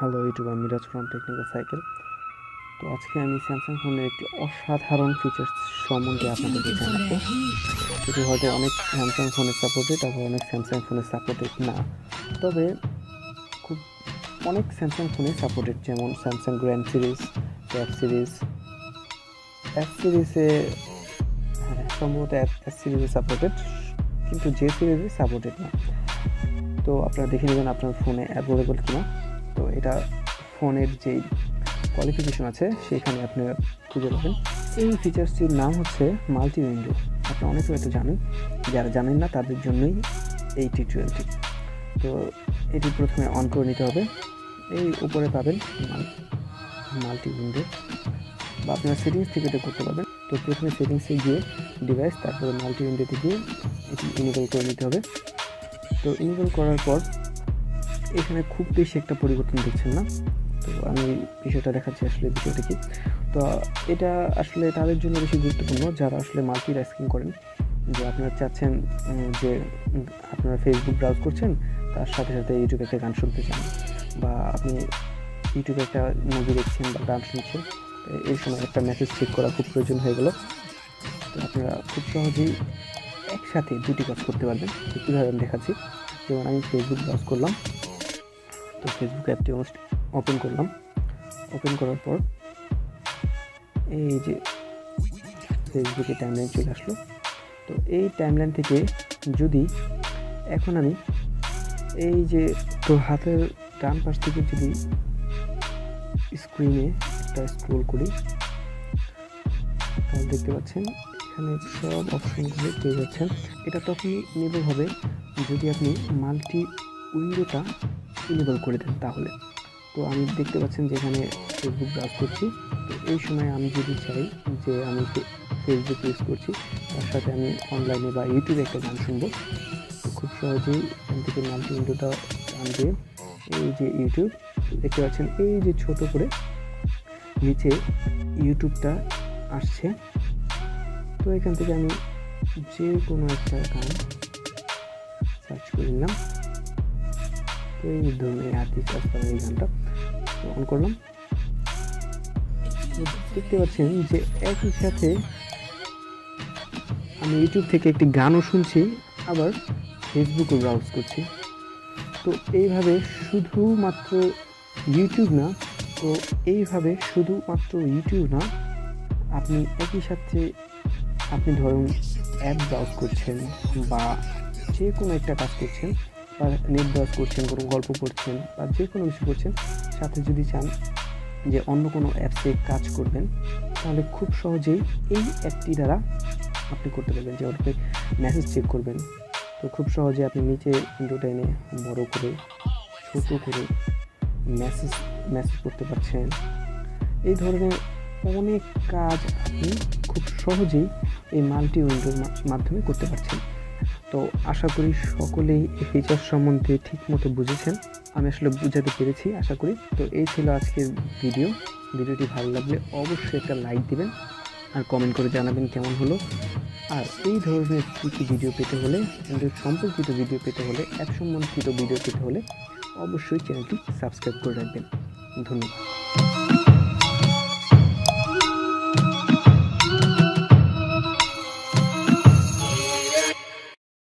Hello YouTube আমি Miraj from technical cycle তো আজকে আমি স্যামসাং ফোনের একটি অসাধারণ ফিচার্স সম্বন্ধে আপনাদেরকে জানাব। যেটি হয়তো অনেক স্যামসাং ফোনে সাপোর্টেড আবার অনেক স্যামসাং ফোনে সাপোর্টেড না। তবে খুব অনেক স্যামসাং ফোনে সাপোর্টেড যেমন Samsung grand series app series app সিরিজে সম্ভবত অ্যাপ সিরিজে সাপোর্টেড কিন্তু যে সিরিজে সাপোর্টেড না। তো আপনারা দেখে নেবেন আপনার ফোনে অ্যাভেলেবল কিনা। তো এটা ফোনের যে কোয়ালিফিকেশন আছে, সেখানে আপনি খুঁজে পাবেন। এই ফিচার্সটির নাম হচ্ছে মাল্টি উইন্ডো আপনি অনেকে হয়তো জানেন, যারা জানেন না, তাদের জন্যই এই টি টোয়েন্টি তো এটি প্রথমে অন করে নিতে হবে। এই উপরে পাবেন মাল্টি উইন্ডো বা আপনারা সেটিংস থেকে এটা করতে পারবেন। তো প্রথমে সেটিংসে গিয়ে ডিভাইস তারপরে মাল্টি উইন্ডোতে গিয়ে এটি ইনেবল করে নিতে হবে। তো ইনস্টল করার পর এখানে খুব বেশি একটা পরিবর্তন দেখছেন না। তো আমি বিষয়টা দেখাচ্ছি আসলে বিষয়টা কি। তো এটা আসলে তাদের জন্য বেশি গুরুত্বপূর্ণ যারা আসলে মাল্টি টাস্কিং করেন। যে আপনারা চাচ্ছেন যে আপনারা ফেসবুক ব্রাউজ করছেন, তার সাথে সাথে ইউটিউবে একটা গান শুনতে চান। বা আপনি ইউটিউবে একটা মুভি দেখছেন বা গান শুনছেন এই সময় একটা মেসেজ চেক করা খুব প্রয়োজন হয়ে গেল। তো আপনারা খুব সহজেই একসাথে দুটি কাজ করতে পারবেন। কীভাবে আমি দেখাচ্ছি? যেমন আমি ফেসবুক ব্রাউজ করলাম। তো ফেসবুক অ্যাপটি ওপেন করলাম। ওপেন করার পর এই যে ফেসবুকে টাইমলাইন চলে আসলো। তো এই টাইমলাইন থেকে যদি এখন আমি এই যে তো হাতের ডান পাশ থেকে যদি স্ক্রিনে একটা স্ক্রোল করি, তাহলে দেখতে পাচ্ছেন এখানে সব অপশনগুলো পেয়ে যাচ্ছেন এটা তখনই ইনেবল হবে যদি আপনি মাল্টি উইন্ডোটা ইনেবল করে দেন তাহলে। তো আমি দেখতে পাচ্ছেন যে এখানে ফেসবুক ব্রাউজ করছি। তো এই সময় আমি যদি চাই যে আমি ফেসবুক ইউজ করছি, তার সাথে আমি অনলাইনে বা ইউটিউবে একটা গান শুনব। খুব সহজেই এখান থেকে মাল্টি উইন্ডোটা টান দিয়ে এই যে ইউটিউব দেখতে পাচ্ছেন এই যে ছোট করে নিচে ইউটিউবটা আসছে। তো এখান থেকে আমি যে কোনো একটা গান সার্চ করে নিলাম। এই এই আর্টিস্ট আসলাম এই গানটা অন করলাম। দেখতে পাচ্ছেন যে একই সাথে আমি ইউটিউব থেকে একটি গানও শুনছি, আবার ফেসবুকও ব্রাউজ করছি। তো এইভাবে শুধুমাত্র ইউটিউব না, তো এইভাবে শুধুমাত্র ইউটিউব না, আপনি একই সাথে আপনি ধরুন অ্যাপ ব্রাউজ করছেন বা যে কোনো একটা কাজ করছেন বা নেট ব্রাউজ করছেন, কোনো গল্প পড়ছেন বা যে কোনো কিছু করছেন, সাথে যদি চান যে অন্য কোনো অ্যাপসে কাজ করবেন, তাহলে খুব সহজেই এই অ্যাপটি দ্বারা আপনি করতে পারবেন। যেমন আপনি মেসেজ চেক করবেন, তো খুব সহজে আপনি নিচে উইন্ডোটা এনে বড় করে, ছোট করে মেসেজ মেসেজ করতে পারছেন। এই ধরনের অনেক কাজ আপনি খুব সহজেই এই মাল্টি উইন্ডোর মাধ্যমে করতে পারছেন। তো আশা করি সকলেই এই ফিচার সম্বন্ধে ঠিকমতো বুঝেছেন। আমি আসলে বুঝাতে পেরেছি, আশা করি। তো এই ছিল আজকের ভিডিও ভিডিওটি ভালো লাগলে অবশ্যই একটা লাইক দিবেন আর কমেন্ট করে জানাবেন কেমন হলো। আর এই ধরনের কিছু ভিডিও পেতে হলে সম্পর্কিত ভিডিও পেতে হলে এক সম্বন্ধিত ভিডিও পেতে হলে অবশ্যই চ্যানেলটি সাবস্ক্রাইব করে রাখবেন। ধন্যবাদ।